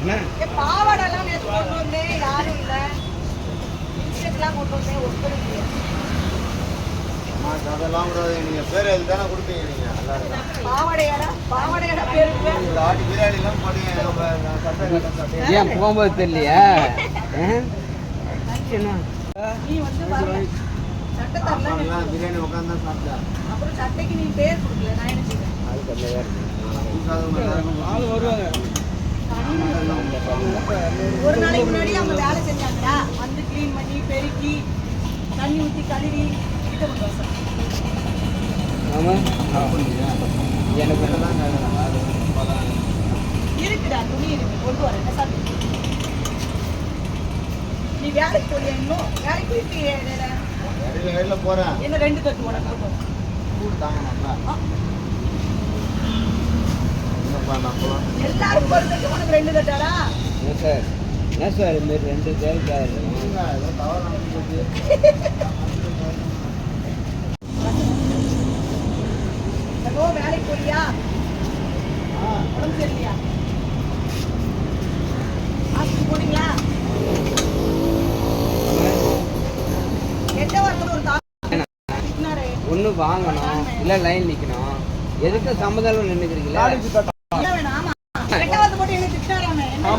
என்ன? ஏ பாவாடெல்லாம் நேற்று கொண்டு வந்தேன் யாரும் இல்லை. இன்ஸ்டெல்லாம் கொண்டு வந்தேன் அதெல்லாம் நீங்க பேர் எழுதி தானே கொடுப்பீங்க நீங்க. பாவாடையாடா பாவாடையாடா பேருக்கு இந்த ஆட்டு பிரியாணி எல்லாம் சட்டை ஏன் போகும்போது தெரியலையா? நீ வந்து வரல சட்டை தரல. சாப்பாடுலாம் பிரியாணி உட்காந்து தான் சாப்பிட்டேன் அப்புறம் சட்டைக்கு நீ பேர் கொடுக்கல நான் என்ன செய்வேன்? அது கம்மியாக இருக்கு ஆள் வருவாங்க ஒரு நாளைக்கு முன்னாடி அவங்க வேலை செஞ்சாங்கடா வந்து க்ளீன் பண்ணி பெருக்கி தண்ணி ஊற்றி கழுவி கிட்ட இருக்குடா துணி இருக்கு. கொண்டு வரேன் சாப்பிட்டு நீ வேலைக்கு இன்னும்? வேலைக்கு போயிட்டு போறேன். என்ன ரெண்டு தட்டு உனக்கு கொடுக்கும் கூடு தாங்கணும்ல ஆ, என்னப்பா நான் போலாம் எல்லாரும் ரெண்டு என்ன சார் என்ன சார் இந்த மாதிரி ரெண்டு தேவைக்காக இல்ல, வேலைக்கு போறியா உடம்பு சரியில்லையா ஹாஸ்பிட்டல் போனீங்களா ஒன்று வாங்கணும் இல்லை லைன் நிற்கணும் எதுக்கு சம்மதம் நின்றுக்கிறீங்களா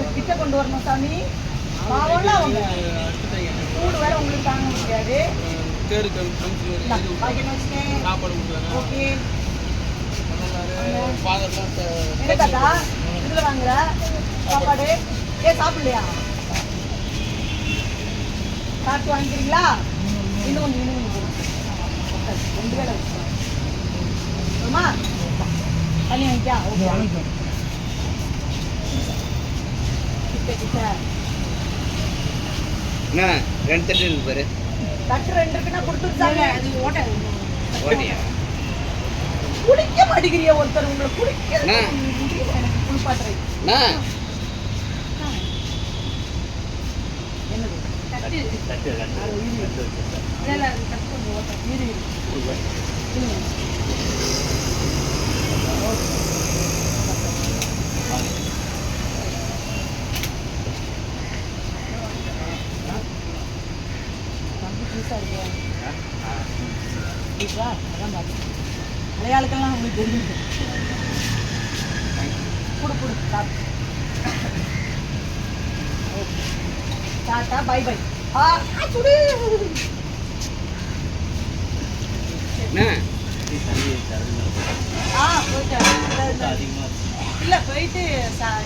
சொல்லிட்டாங்கண்ணே கிட்ட கொண்டு வரணும் சாமி. பாவம்ல அவங்க சூடு வேற உங்களுக்கு தாங்க முடியாது. ஓகே. தாத்தா? இதுல வாங்குற சாப்பாடு? ஏ சாப்பிடலையா? சாப்பிட்டு வாங்கிக்கிறீங்களா? இன்னும் ஒன்று இன்னும். ரெண்டு வேலை அம்மா தண்ணி வாங்கிக்கா. ஓகே. கிட்ட அண்ணா ரெண்டு தட்டு இருக்கு பாரு. தட்டு ரெண்டு இருக்குன்னா கொடுத்துருச்சாங்க? அது ஓட்ட ஓட்டியா? குடிக்க மாட்டேங்கிறிய ஒருத்தர் உங்களை. குடிக்க அண்ணா என்னது? தட்டு அது தட்டு புதுசா? அதான் பார்த்தேன். மலையாளுக்கெல்லாம் உங்களுக்கு தெரியும் கொடு கொடு ஓகே. டாட்டா பை பை ஆ ஆ, சுடு. ஆ போயிட்டேன் இல்ல போயிட்டு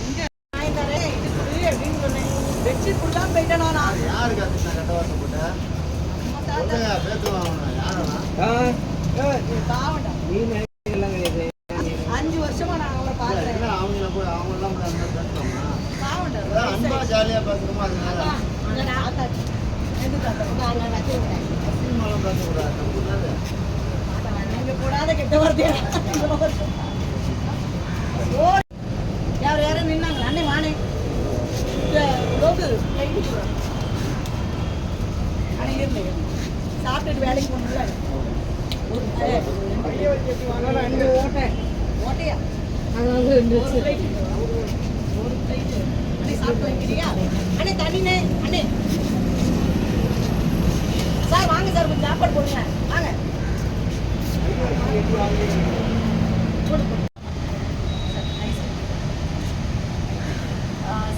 இங்க வாங்கி தரேன் இது அப்படின்னு சொன்னேன். பெட்ஷீட் ஃபுல்லாக போயிட்டேன் நான் அது யாருக்கு அது நான் கட்ட அஞ்சு வருஷமா நான் அவங்கள என்ன அவங்கள போய் அந்த அன்பா ஜாலியா பேசுறோமோ அதனால பேசக்கூடாது தப்பு தானே? நீங்க போடாத கெட்ட வார்த்தையா சார் வாங்க சார் கொஞ்சம் சாப்பாடு போடுங்க வாங்க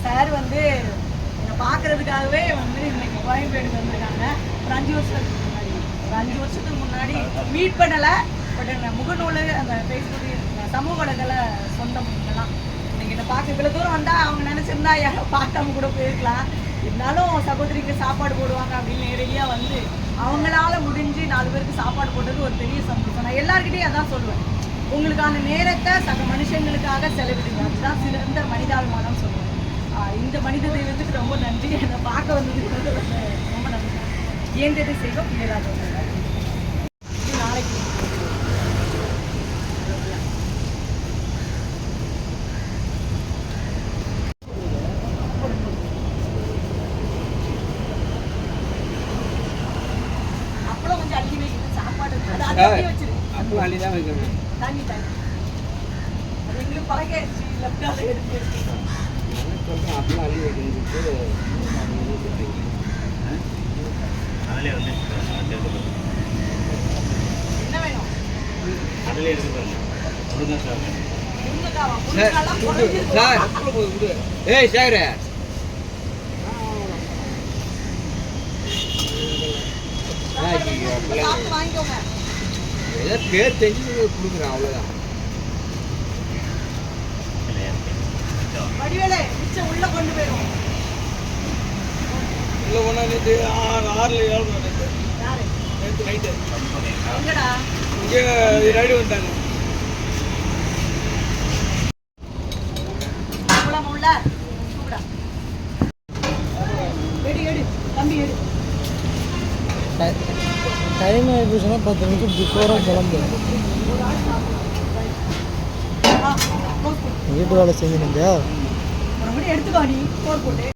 சார் வந்து என்னை பார்க்கறதுக்காகவே வந்து இன்னைக்கு கோயம்பேடுக்கு வந்திருக்காங்க. ஒரு அஞ்சு வருஷம் ஒரு அஞ்சு வருஷத்துக்கு முன்னாடி மீட் பண்ணலை. பட் என்ன முகநூல் அந்த ஃபேஸ்புக் சமூக வலைதள சொந்தம் இதெல்லாம். நீங்கள் என்னை பார்க்க இவ்வளோ தூரம் வந்தால் அவங்க நினச்சிருந்தா யாரும் பார்க்காம கூட போயிருக்கலாம். இருந்தாலும் சகோதரிக்கு சாப்பாடு போடுவாங்க அப்படின்னு நேரடியாக வந்து அவங்களால முடிஞ்சு நாலு பேருக்கு சாப்பாடு போட்டது ஒரு பெரிய சந்தோஷம். நான் எல்லாருக்கிட்டையும் அதான் சொல்லுவேன். உங்களுக்கான நேரத்தை சக மனுஷங்களுக்காக செலவிடுங்க. அதுதான் சிறந்த மனிதாபிமானம் சொல்லுவேன். இந்த மனித தெய்வத்துக்கு ரொம்ப நன்றி. என்னை பார்க்க வந்ததுக்கு இயந்தது செய்வோம் இயலாத நாளைக்கு அப்பளம் அள்ளி தான் வைக்கணும். தண்ணி தண்ணி அது எங்களுக்கு பழகாயிடுச்சு லெஃப்டாக எடுத்து அப்பளம் அள்ளி வைக்கணும் அதிலே வந்து என்ன வேணும்? அதிலே இருக்கு பாருங்க. ஏய் சேகரே ஏதோ பேர் தெரிஞ்சு கொடுக்குறேன் அவ்வளோதான் நேற்று ஆறு ஆறில் ஏழு நேற்று நைட்டு இங்கே ரைடு வந்தாங்க. டைம் ஆகிடுச்சுன்னா பத்து நிமிஷம் பிஃபோராக கிளம்பு. வீட்டு வேலை செஞ்சுருந்தியா எடுத்துக்காடி போட்டு.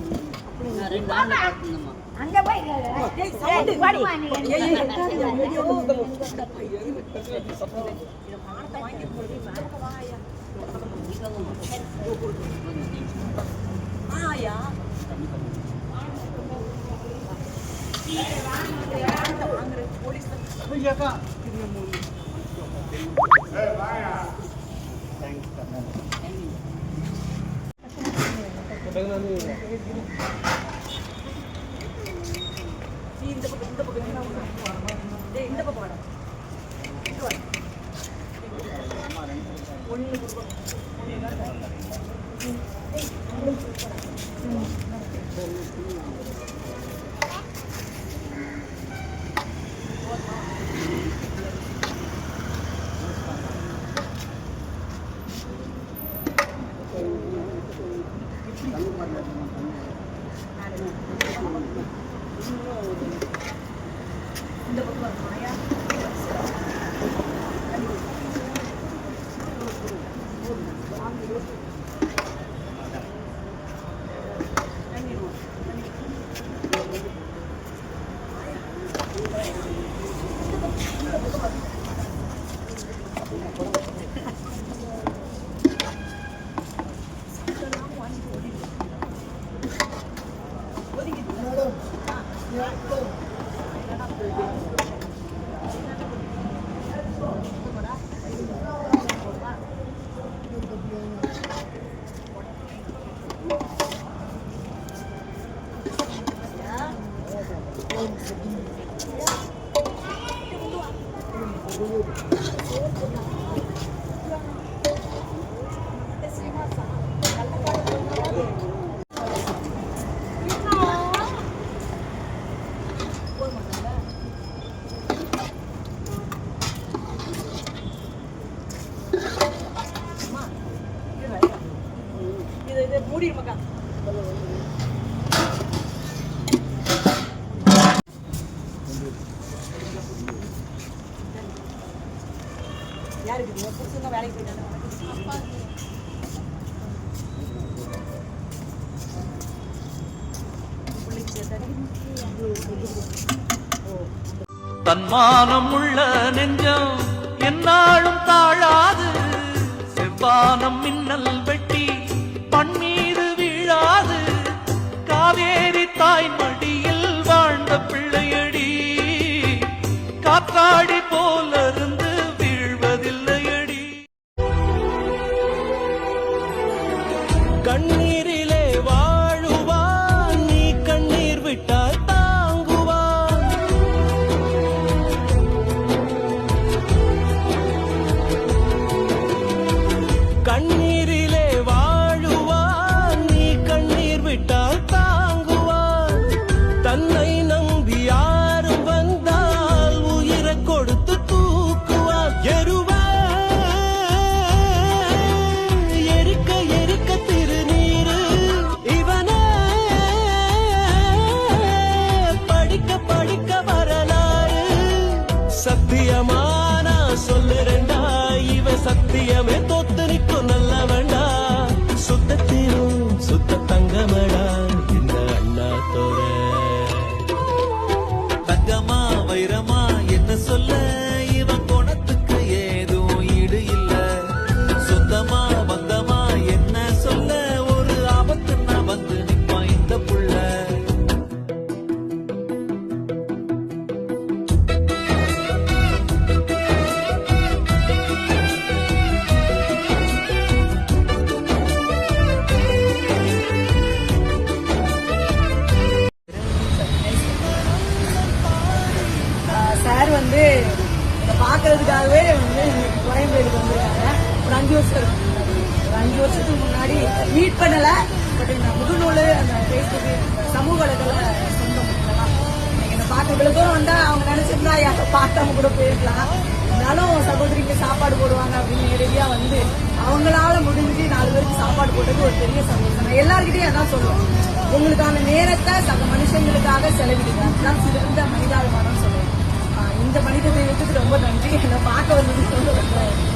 அங்க போய் ஆயா போலீஸ் ஐயாக்கா இது மூணு ஏ வாயா தேங்க்ஸ் கண்ணா இது இது? மூடிடுமாக்கா யாருக்கு வேலைக்கு போயிட்டாங்க தன்மானம் உள்ள நெஞ்சம் என்னாலும் தாழாது. செவ்வானம் மின்னல் பெண் காவேரி தாய் மடியில் வாழ்ந்த பிள்ளையடி. காத்தாடி போலிருந்து சத்தியமானா சொல்லுறேன்டா இவ சத்தியமே தோ மீட் பண்ணல. பட் இந்த முதுநூல் அந்த ஃபேஸ்புக் சமூக வலைதள சொந்தம் இதெல்லாம் இன்னைக்கு பார்க்க தூரம் வந்தா அவங்க நினைச்சிருந்தா யாரை பார்த்தவங்க கூட போயிருக்கலாம். இருந்தாலும் சகோதரிக்கு சாப்பாடு போடுவாங்க அப்படின்னு நேரடியா வந்து அவங்களால முடிஞ்சு நாலு பேருக்கு சாப்பாடு போட்டது ஒரு பெரிய சந்தோஷம். நான் எல்லாருக்கிட்டையும் அதான் சொல்லுவேன் உங்களுக்கான நேரத்தை சக மனுஷங்களுக்காக செலவிடுங்க. அதுதான் சிறந்த மனிதாபிமானம் சொல்லுவேன் இந்த மனித தெய்வத்துக்கு ரொம்ப நன்றி. என்னை பார்க்க வந்ததுக்கு ரொம்ப ரொம்ப நன்றி.